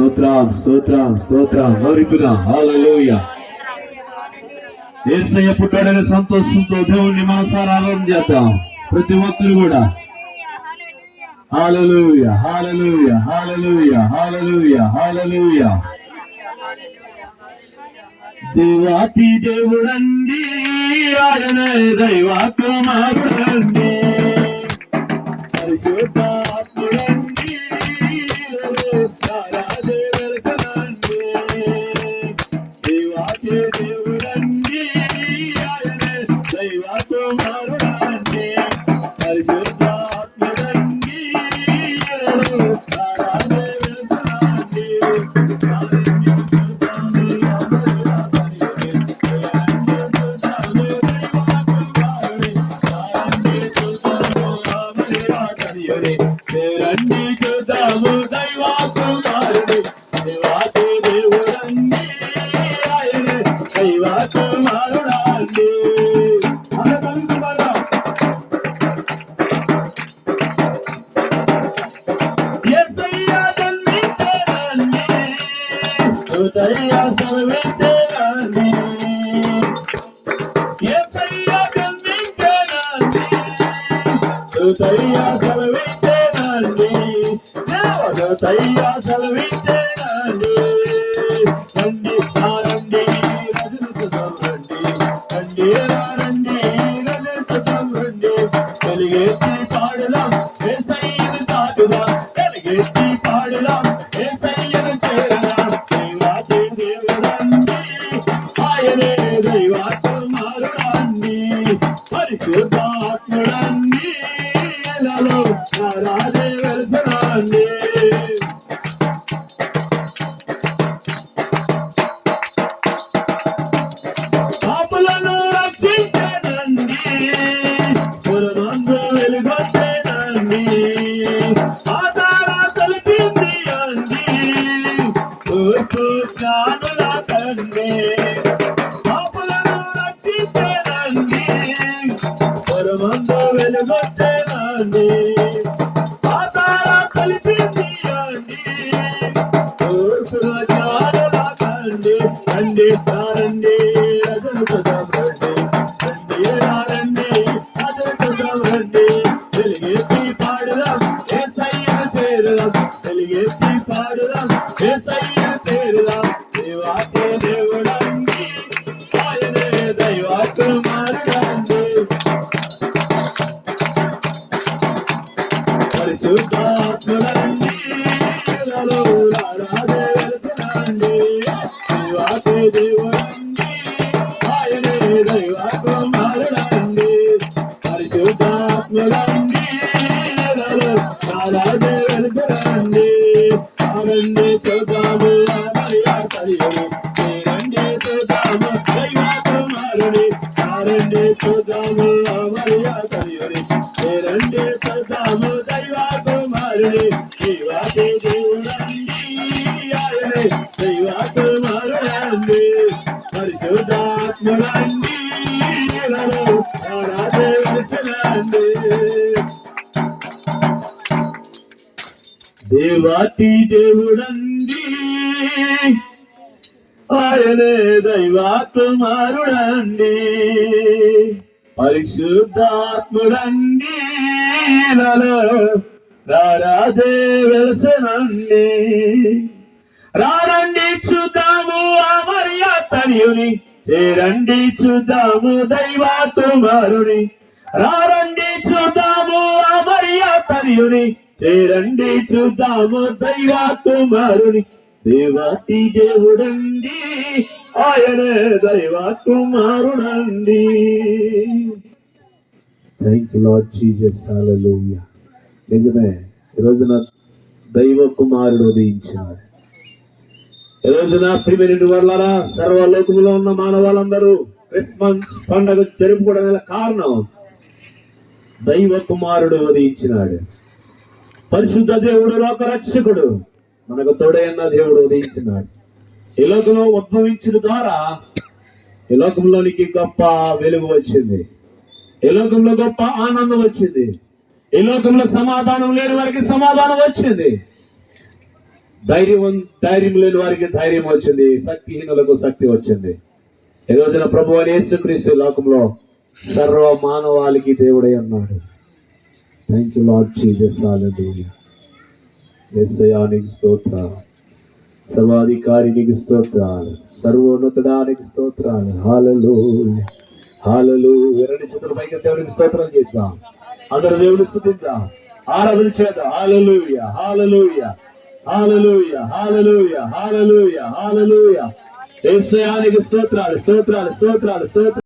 స్తోత్రం స్తోత్రం స్తోత్రం. నోరిపుదాం హాలలోయ ఏసయ్య పుట్టాడనే సంతోషంతో దేవుణ్ణి మనసారా ఆరాధన చేద్దాం. ప్రతి ఒక్కరు కూడా. హాలలోయ హాలలోయ హాలలోయ హాలలోయ హాలలోయ దేవాతి దేవుడండి ఆయన దైవాత్మ కుమారుడండి దైవా జన్మించాడండి హృదయ జన్మించాడండి హృదయ సర్వించాడండి హృదయ సర్వించాడండి రండి రండి కలిగేసి పాడుదాం ఏసయ్యను సాటుదాం కలిగేసి పాడుదాం ఏసయ్యను చేరదాం దేవుడండి ఆయనే పరిశుద్ధాత్ముడండి వెళ్తున్నాండి తూర్పు జ్ఞానుల తండ్రి పాపులను రక్షించడండి పురమందు వెలుగొచ్చేనండి ఆధార తలిపింది అండి తూర్పు జ్ఞానుల తండ్రి రండి దేవుడా ఆయనే దైవ కుమారుడండి పరిశుద్ధాత్ముడండి ఎలలో రారాజే దేవుడండి ఆయనే దైవ కుమారుడండి పరిశుద్ధాత్ముడండి ఎలలో రారాజే ఆరండి చూద్దాము మరియా కలియుని రండి చూద్దాము దైవ కుమారుని దైవాది దేవుడండి ఆయనే. దైవ కుమారుడండి పరిశుద్ధాత్ముడండి ఎలలో దేవాతి దేవుడండి ఆయనే. దైవాత్మారుడండి పరిశుద్ధాత్ముడండి నలో. వెలసనండి. రారండి చూద్దాము ఆ మరియా చేరండి చూద్దాము దైవాత్మారుని రారండి చూద్దాము ఆ మరియా చేరండి చూద్దాము దైవా కుమారుని దేవాతి దేవుడండి ఆయనే దైవ కుమారుడండి thank you lord Jesus hallelujah నిజమే ఈ రోజున దైవ కుమారుడు ఉదయించాడు. ఈ రోజున ప్రిమిరెంట్ వాళ్ళరా సర్వలోకములో ఉన్న మానవాళ్ళందరూ క్రిస్మస్ పండుగ జరుపుకోవడం కారణం దైవ కుమారుడు ఉదయించినాడు. పరిశుద్ధ దేవుడు లోక రక్షకుడు మనకు తోడైన దేవుడు ఉదయించినాడు. ఈ లోకంలో ఉద్భవించిన ద్వారా ఈ లోకంలోనికి గొప్ప వెలుగు వచ్చింది. ఈ లోకంలో గొప్ప ఆనందం వచ్చింది. ఈ లోకంలో సమాధానం లేని వారికి సమాధానం వచ్చింది. ధైర్యం ధైర్యం లేని వారికి ధైర్యం వచ్చింది. శక్తిహీనులకు శక్తి వచ్చింది. ఈ రోజున ప్రభు అని యేసుక్రీస్తు లోకంలో సర్వ మానవాళికి దేవుడై అన్నాడు థ్యాంక్ యూ లాడ్ జీసస్ ఎస్ఐయానికి స్తోత్రాలు. సర్వాధికారినికి స్తోత్రాలు. సర్వోన్నతడానికి స్తోత్రాలు. హాలలు హాలలు ఎరడి చేతుల పైకి దేవునికి స్తోత్రం చేద్దాం. అందరు దేవుని స్థుతిద్దాం. ఆరాధన చేద్దాం. Hallelujah. Hallelujah. Hallelujah. Hallelujah. Hallelujah. Hallelujah. ఏసయానికి స్తోత్రాలు స్తోత్రాలు స్తోత్రాలు స్తోత్రాలు.